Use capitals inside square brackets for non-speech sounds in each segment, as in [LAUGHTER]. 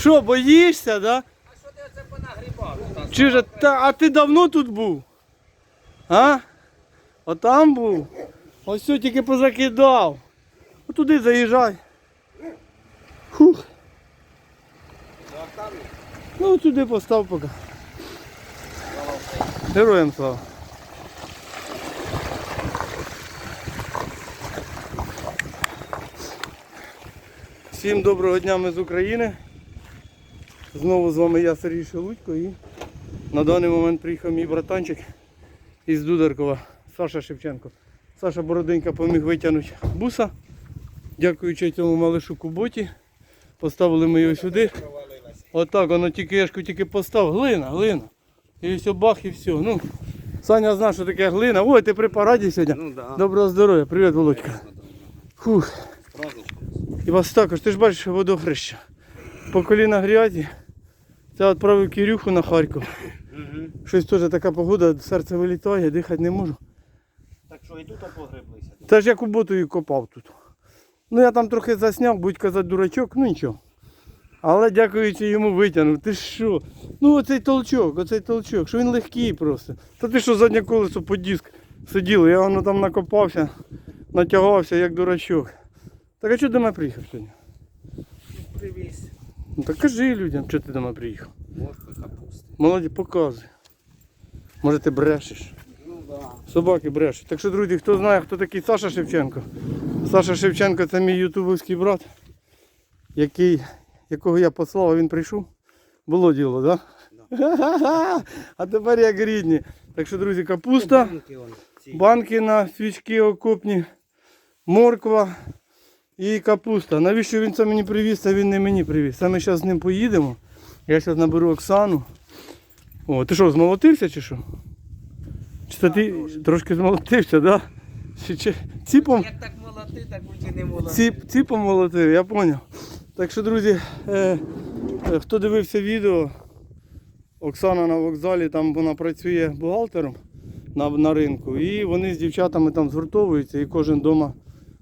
Що, боїшся, да? А що ти оце понагрібав? Ж, та, а ти давно тут був? А? Отам був? Ось все тільки позакидав. Отуди заїжджай. Хух. Ну туди постав поки. Героям слава. Всім доброго дня ми з України. Знову з вами я Сергій Шелудько і на даний момент приїхав мій братанчик із Дударкова, Саша Шевченко. Саша Бороденька поміг витягнути буса. Дякуючи цьому малишу Куботі. Поставили ми його сюди. Отак, воно тільки ешку тільки постав. Глина, глина. І все бах і все. Ну, Саня знає, що таке глина. Ой, ти при параді сьогодні. Ну да. Доброго здоров'я, привіт, Володька. Фух. І вас також, ти ж бачиш водохреща. По коліна грязі. Це відправив Кирюху на Харків. Щось теж така погода, серце вилітає, дихати не можу. Так що і тут опогреблися. Та ж я куботою копав тут. Ну я там трохи засняв, будь казати дурачок, ну нічого. Але дякуючи йому витягнув. Ти що? Ну оцей толчок, оцей толчок, що він легкий просто. Та ти що заднє колесо по диск сиділо, я воно там накопався, натягався як дурачок. Так а чого до мене приїхав сьогодні? Привіз. Ну так кажи людям, що ти до мене приїхав. Морква капусти. Молоді, показуй. Може ти брешеш. Ну да. Собаки брешуть. Так що, друзі, хто знає, хто такий Саша Шевченко. Саша Шевченко це мій ютубовський брат, який, якого я послав, а він прийшов. Було діло, так? Да? [LAUGHS] А тепер як рідні. Так що, друзі, капуста, банки на свічки окопні, морква і капуста. Навіщо він це мені привіз, а він не мені привіз. Це ми зараз з ним поїдемо. Я зараз наберу Оксану. О, ти що, змолотився чи що? Чи це ти трошки змолотився, так? Да? Чи, чи, ціпом, Як так молоти, так будь не молоти. ціп, ціпом молотив, я зрозумів. Так що, друзі, е, е, хто дивився відео, Оксана на вокзалі, там вона працює бухгалтером на, на ринку. І вони з дівчатами там згуртовуються і кожен вдома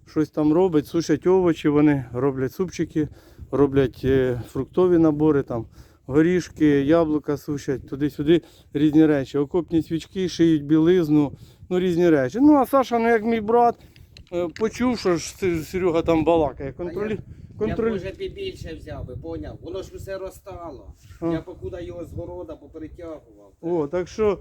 щось там робить, сушать овочі, вони роблять супчики, роблять е, фруктові набори, там, горішки, яблука сушать, туди-сюди різні речі. Окопні свічки, шиють білизну, ну різні речі. Ну а Саша, ну як мій брат, е, почув, що ж Се- Серега там балакає. Контролі... Я б, Контроль... може побільше взяв би, поняв? Воно ж усе розтало. А. Я покуда його з города поперетягував. О, так що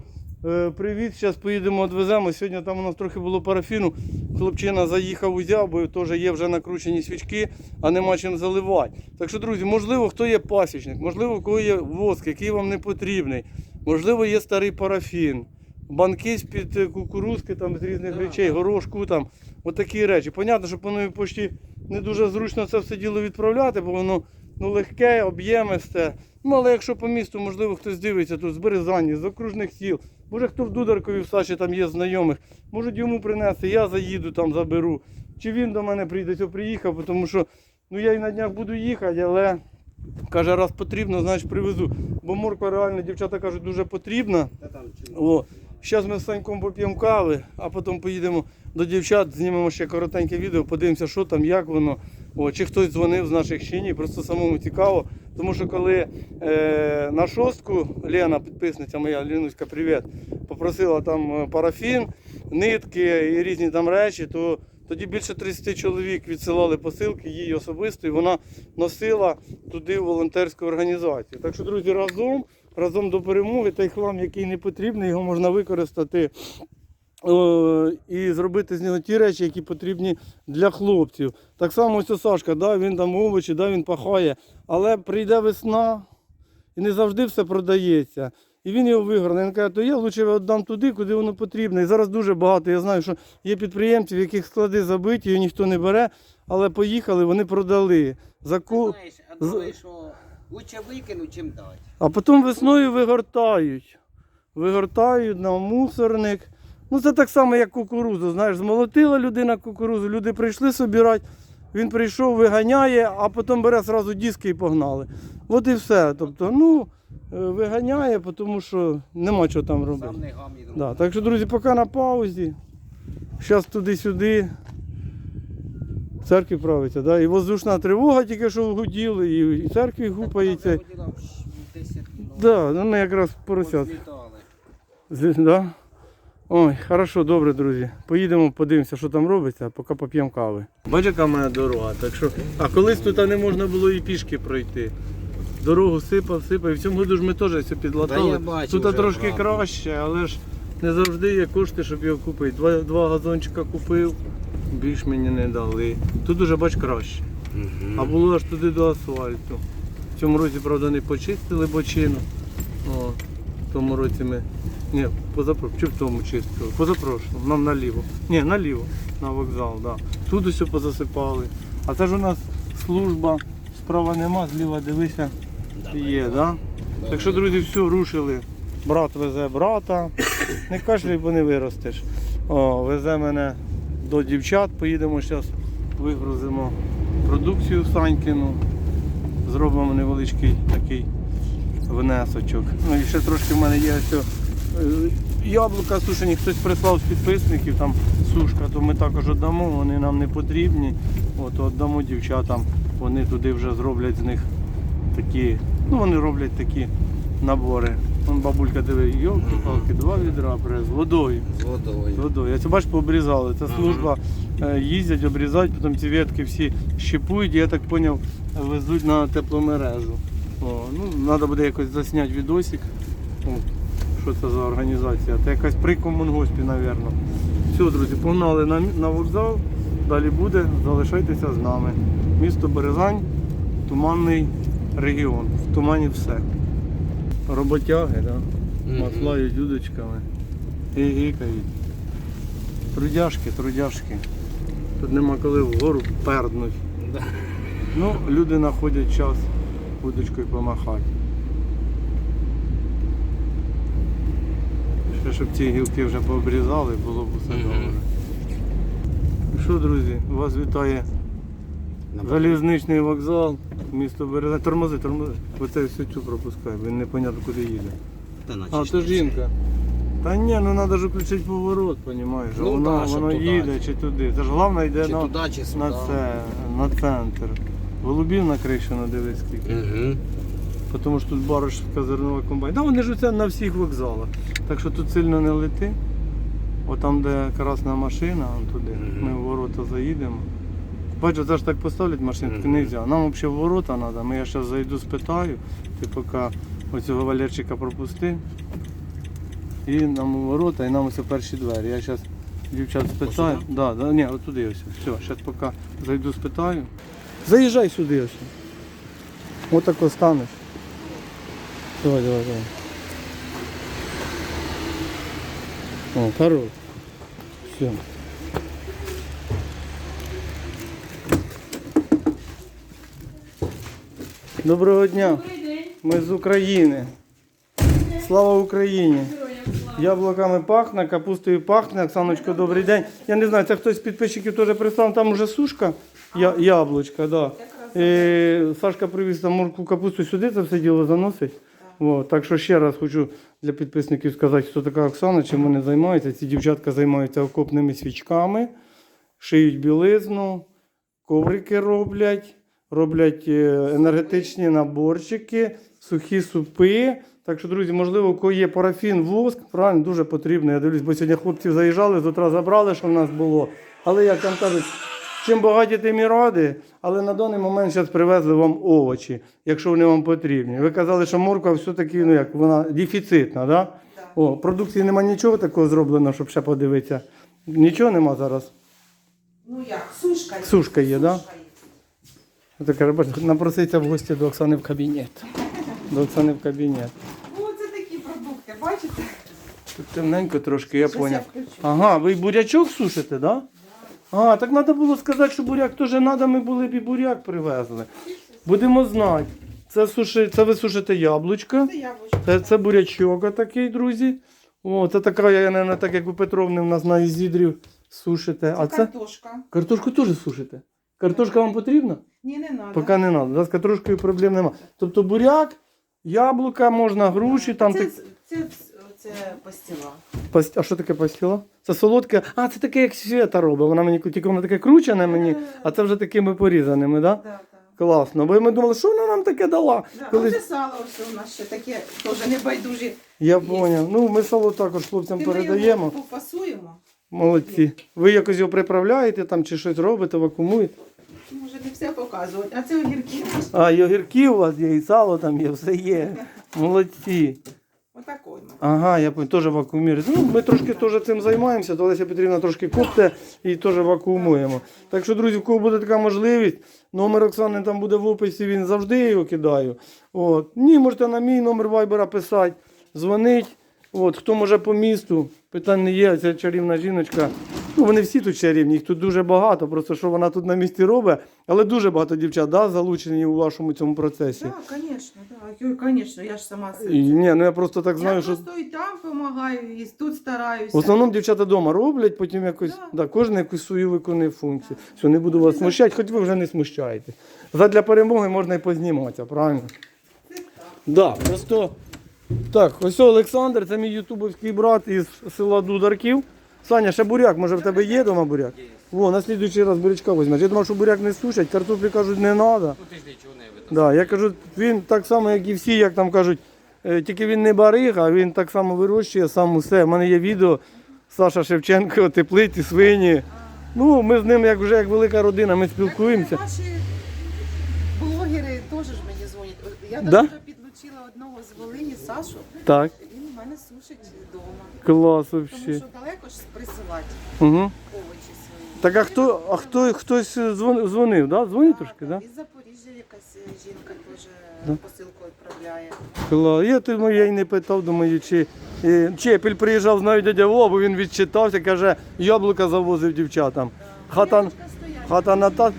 привіт, зараз поїдемо відвеземо. Сьогодні там у нас трохи було парафіну. Хлопчина заїхав узяв, бо теж є вже накручені свічки, а нема чим заливати. Так що, друзі, можливо, хто є пасічник, можливо, у кого є воск, який вам не потрібний, можливо, є старий парафін. Банки з-під е, кукурузки там з різних Да, речей, горошку там, отакі речі. Понятно, що по новій пошті не дуже зручно це все діло відправляти, бо воно ну, легке, об'ємисте. Ну, але якщо по місту, можливо, хтось дивиться тут з Березані, з окружних сіл, може хто в Дударкові в Саші там є знайомих, можуть йому принести, я заїду там заберу. Чи він до мене прийде, то приїхав, тому що ну, я і на днях буду їхати, але каже, раз потрібно, значить привезу. Бо морква реально, дівчата кажуть, дуже потрібна. О, зараз ми з Саньком поп'ємо кави, а потім поїдемо до дівчат, знімемо ще коротеньке відео, подивимося, що там, як воно. О, чи хтось дзвонив з наших чи ні, просто самому цікаво. Тому що коли е, на шостку Лена, підписниця моя, Лінуська, привіт, попросила там е, парафін, нитки і різні там речі, то тоді більше 30 чоловік відсилали посилки їй особисто, і вона носила туди волонтерську організацію. Так що, друзі, разом, разом до перемоги, той хлам, який не потрібний, його можна використати і зробити з нього ті речі, які потрібні для хлопців. Так само ось Сашка, да, він там овочі, да, він пахає, але прийде весна і не завжди все продається. І він його виграє. Він каже, то я лучше віддам туди, куди воно потрібно. І зараз дуже багато. Я знаю, що є підприємці, в яких склади забиті, і ніхто не бере, але поїхали, вони продали. За ку... Знаєш, а думаєш, що лучше викинуть, чим дати. А потім весною вигортають. Вигортають на мусорник. Ну це так само, як кукурузу. Знаєш, змолотила людина кукурузу, люди прийшли собирати, він прийшов, виганяє, а потім бере зразу диски і погнали. От і все. Тобто, ну, е, виганяє, тому що нема чого там робити. Сам не гам. Да, так що, друзі, поки на паузі. Зараз туди-сюди. Церкві правиться, да? І воздушна тривога тільки що гуділи, і церкві гупається. Там вже 10 минут. Да, ну ми якраз поросят. Позлітали. З- Да? Ой, хорошо, добре, друзі. Поїдемо, подивимося, що там робиться, а поки поп'ємо кави. Бачиш, яка мене дорога. Так що... А колись тут не можна було і пішки пройти. Дорогу сипав, сипав. І в цьому году ж ми теж все підлатали. тут трошки правда. краще, але ж не завжди є кошти, щоб його купити. Два, два газончика купив, більш мені не дали. Тут уже бач краще. А було аж туди до асфальту. В цьому році, правда, не почистили бочину. О, в тому році ми. Ні, позапро... чи в тому чистили. Позапрошлому, нам наліво. Ні, наліво, на вокзал, да. Тут усе позасипали. А це ж у нас служба, справа нема, зліва дивися, є, да? Так що, друзі, все, рушили. Брат везе брата. Не кашляй, бо не виростеш. О, везе мене до дівчат, поїдемо зараз, вигрузимо продукцію Санькіну. Зробимо невеличкий такий внесочок. Ну і ще трошки в мене є ось, яблука сушені, хтось прислав з підписників, там сушка, то ми також віддамо, вони нам не потрібні. От віддамо дівчатам, вони туди вже зроблять з них такі, ну вони роблять такі набори. Вон бабулька диви, йолки палки два відра з водою. З водою. З водою. Я це бачиш, пообрізали. Це служба е, їздять, обрізають, потім ці ветки всі щепують, і я так зрозумів, везуть на тепломережу. О, ну, треба буде якось засняти відосик. Що це за організація? Це якась при комунгоспі, мабуть. Все, друзі, погнали на, на вокзал. Далі буде, залишайтеся з нами. Місто Березань, туманний регіон. В тумані все. Роботяги, да? Дудочками і гікають. Трудяшки, трудяшки. Тут нема коли вгору перднуть. Ну, люди знаходять час удочкою помахати. Ще щоб ці гілки вже пообрізали, було б усе Мгм. добре. Ну Що, друзі, вас вітає залізничний вокзал, місто Березань. Тормози, тормози. Оце всю цю пропускай, він непонятно куди їде. Та наче А, ж то не жінка. Та ні, ну треба ж включити поворот, розумієш? Ну, воно да, щоб воно туди. їде чи туди. Це ж головне йде Чи на, туди, чи сюди. на це, на центр. Голубів накришено, дивись скільки. Угу. Тому що тут баришка зернова комбайн. Та вони ж оце на всіх вокзалах. Так що тут сильно не лети. От там, де красна машина, туди. Ми в ворота заїдемо. Бачу, це ж так поставлять машину, так не можна. Нам взагалі в ворота треба. Ми я зараз зайду, спитаю. Ти поки оцього Валерчика пропусти. І нам у ворота, і нам ось перші двері. Я зараз дівчат спитаю. Да, да, ні, от туди ось. Все, зараз поки зайду, спитаю. Заїжджай сюди ось. Отако станеш. Давай, давай, давай. О, хорош. Все. Доброго дня. Ми з України. Слава Україні! Яблуками пахне, капустою пахне. Оксаночко, добрий день. Я не знаю, це хтось з підписчиків теж прислав, там уже сушка, я, яблучка, да. І Сашка привіз там морку капусту сюди, це все діло заносить. О, так що ще раз хочу для підписників сказати, хто така Оксана, чим вони займаються. Ці дівчатка займаються окопними свічками, шиють білизну, коврики роблять, роблять е, енергетичні наборчики, сухі супи. Так що, друзі, можливо, у кого є парафін, воск, правильно, дуже потрібно. Я дивлюсь, бо сьогодні хлопці заїжджали, з утра забрали, що в нас було. Але як там кажуть, чим багаті, тим і ради. Але на даний момент зараз привезли вам овочі, якщо вони вам потрібні. Ви казали, що морква все-таки ну, як, вона дефіцитна, да? О, продукції нема нічого такого зроблено, щоб ще подивитися. Нічого нема зараз. Ну як, сушка є. Сушка є, да? Сушка бачите, напроситься в гості до Оксани в кабінет. [LAUGHS] До Оксани в кабінет. Ну, це такі продукти, бачите? Тут темненько трошки, я Щось поняв. Ага, ви бурячок сушите, да? А, так треба було сказати, що буряк теж треба, ми були б і буряк привезли. Будемо знати. Це, суши, це ви сушите яблучка, Це яблучко. це, це бурячок такий, друзі. О, це така, я не так як у Петровни в нас на Ізідрів сушите. А Це картошка. картошку теж сушите. Картошка вам потрібна? Ні, не треба. Поки не треба. З картошкою проблем немає. Тобто буряк, яблука, можна груші, там це, так. це, це, пастила. Паст- А що таке пастіла? Це солодке. А, це таке, як свята робить. Вона мені тільки воно таке кручене мені, а це вже такими порізаними? Да? Да, да. Класно. Бо ми думали, що вона нам таке дала. Да, Коли... Оце сало ось у нас ще таке, теж небайдужі. Я поняв. Ну, ми сало також хлопцям Ти ми передаємо. його попасуємо. Молодці. Ви якось його приправляєте там чи щось робите, вакуумуєте? Може не все показувати, а це огірки. А, і огірки у вас є, і сало там є, все є. [LAUGHS] Молодці. Ага, я теж вакуумірую. Ну, ми трошки теж цим займаємося, то Олеся Петрівна трошки копте і теж вакуумуємо. Так що, друзі, в кого буде така можливість, номер Оксани там буде в описі, він завжди його кидаю. От. Ні, можете на мій номер вайбера писати, дзвонить. От, хто може по місту, питань не є, ця чарівна жіночка. Ну, вони всі тут чарівні, їх тут дуже багато, просто що вона тут на місці робить, але дуже багато дівчат да, залучені у вашому цьому процесі. Так, звісно, так. Звісно, я ж сама ні, ну я просто так знаю, я що. просто і там допомагаю, і тут стараюся. В основному дівчата вдома роблять, потім якось, Да. да, кожен якусь свою виконує функцію. Що не буду вас смущати, хоч ви вже не смущаєте. Задля перемоги можна і позніматися, правильно? Це так. Да, просто так, ось Олександр, це мій ютубовський брат із села Дударків. Саня, ще буряк, може в тебе є вдома буряк? Во, на слідуючий раз бурячка візьмеш. Я думав, що буряк не сушать, картоплі кажуть, не треба. Ну ти ж нічого не видно. Да, я кажу, він так само, як і всі, як там кажуть, е, тільки він не барига, він так само вирощує сам усе. У мене є відео Саша Шевченко, [LAUGHS] теплиці, свині. Ну, ми з ним як вже як велика родина, ми спілкуємося. Наші блогери теж ж мені дзвонять. Я Да? да? підлучила одного з Волині, Сашу. Так, Він у мене сушить. Клас Тому що далеко ж присилати Угу. овочі свої. Так а хто, а хто хтось дзвонив, дзвонив да? Дзвонив трошки, да? Із Запоріжжя якась е, жінка теж Да. посилку відправляє. Клас. Я тому я й не питав, думаю, чи е, Чепель приїжджав, знаю дядя Вова, бо він відчитався, каже, яблука завозив дівчатам. Хата, Ялочка стоять, хата на та. передать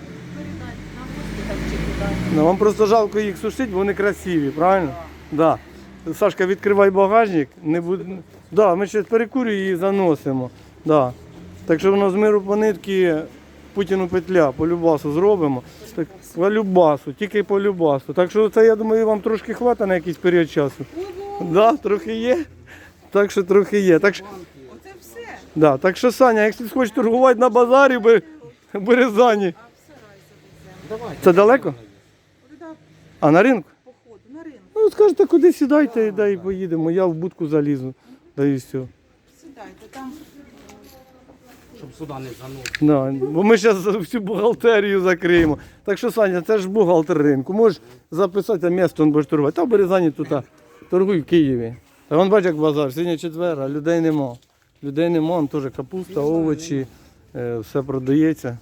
на гості там чи куди. Ну, вам просто жалко їх сушити, бо вони красиві, правильно? Да. Сашка, відкривай багажник. Не буде... да, ми ще перекурюємо і заносимо. Да. Так що воно з миру по нитки Путіну петля, по любасу зробимо. Так, по любасу, тільки по любасу. Так що це, я думаю, вам трошки хватить на якийсь період часу. Да, трохи є. Так що трохи є. Так що, Оце все. да, так що Саня, якщо хочеш торгувати на базарі, бери- Березані. Це далеко? А на ринку? походу? На ринок. Ну, скажете, куди сідайте, і дай поїдемо. Я в будку залізу. Да і все. Сідайте, там Щоб сюди не заносити. Да. Бо ми зараз всю бухгалтерію закриємо. Так що, Саня, це ж бухгалтер ринку. Можеш записати місто, він будеш торгувати. Та в Березані тут а, торгуй в Києві. А вон бач, як базар, сьогодні четвер, а людей нема. Людей нема, вон теж капуста, овочі, е, все продається.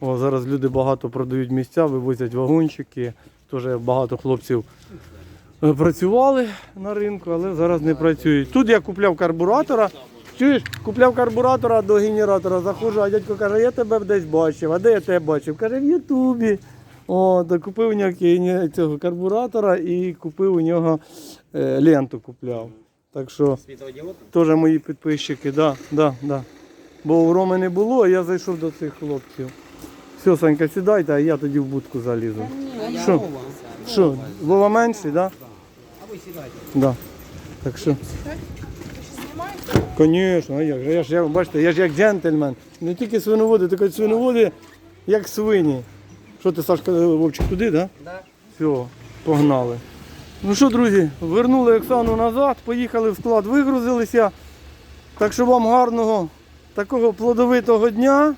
О, зараз люди багато продають місця, вивозять вагончики. Теж багато хлопців працювали на ринку, але зараз не працюють. Тут я купляв карбуратора. Чуєш, купляв карбуратора до генератора, заходжу, а дядько каже, я тебе десь бачив. А де я тебе бачив? Каже, в Ютубі. О, то купив у нього цього карбуратора і купив у нього е, ленту купляв. Так що теж мої підписчики, да, да, да. Бо у Роми не було, а я зайшов до цих хлопців. Все, Санька, сідайте, а я тоді в будку залізу. Що? Що, Вова менший, да? Да. Так що. Звісно, а як же? Я ж, я, бачите, я ж як джентльмен. Не тільки свиноводи, так і свиноводи, як свині. Що ти, Сашка, Вовчик, туди, так? Да? Да. Все, погнали. Ну що, друзі, вернули Оксану назад, поїхали в склад, вигрузилися. Так що вам гарного такого плодовитого дня,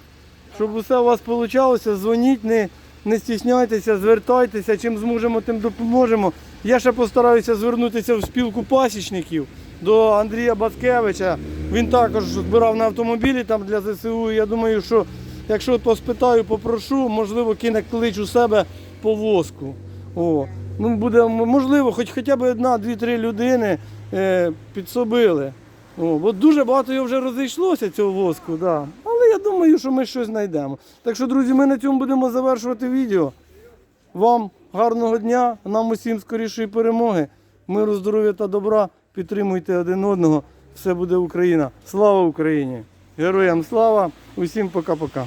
щоб усе у вас вийшло. Дзвоніть, не, не стісняйтеся, звертайтеся, чим зможемо, тим допоможемо. Я ще постараюся звернутися в спілку пасічників до Андрія Бацкевича. Він також збирав на автомобілі там для ЗСУ. Я думаю, що якщо поспитаю, попрошу, можливо, кине клич у себе по воску. О, ну буде можливо, хоч хоча б одна, дві-три людини е, підсобили. О, бо дуже багато його вже розійшлося цього воску, да. але я думаю, що ми щось знайдемо. Так що, друзі, ми на цьому будемо завершувати відео. Вам гарного дня, нам усім скорішої перемоги, миру, здоров'я та добра. Підтримуйте один одного. Все буде Україна. Слава Україні! Героям слава! Усім пока-пока.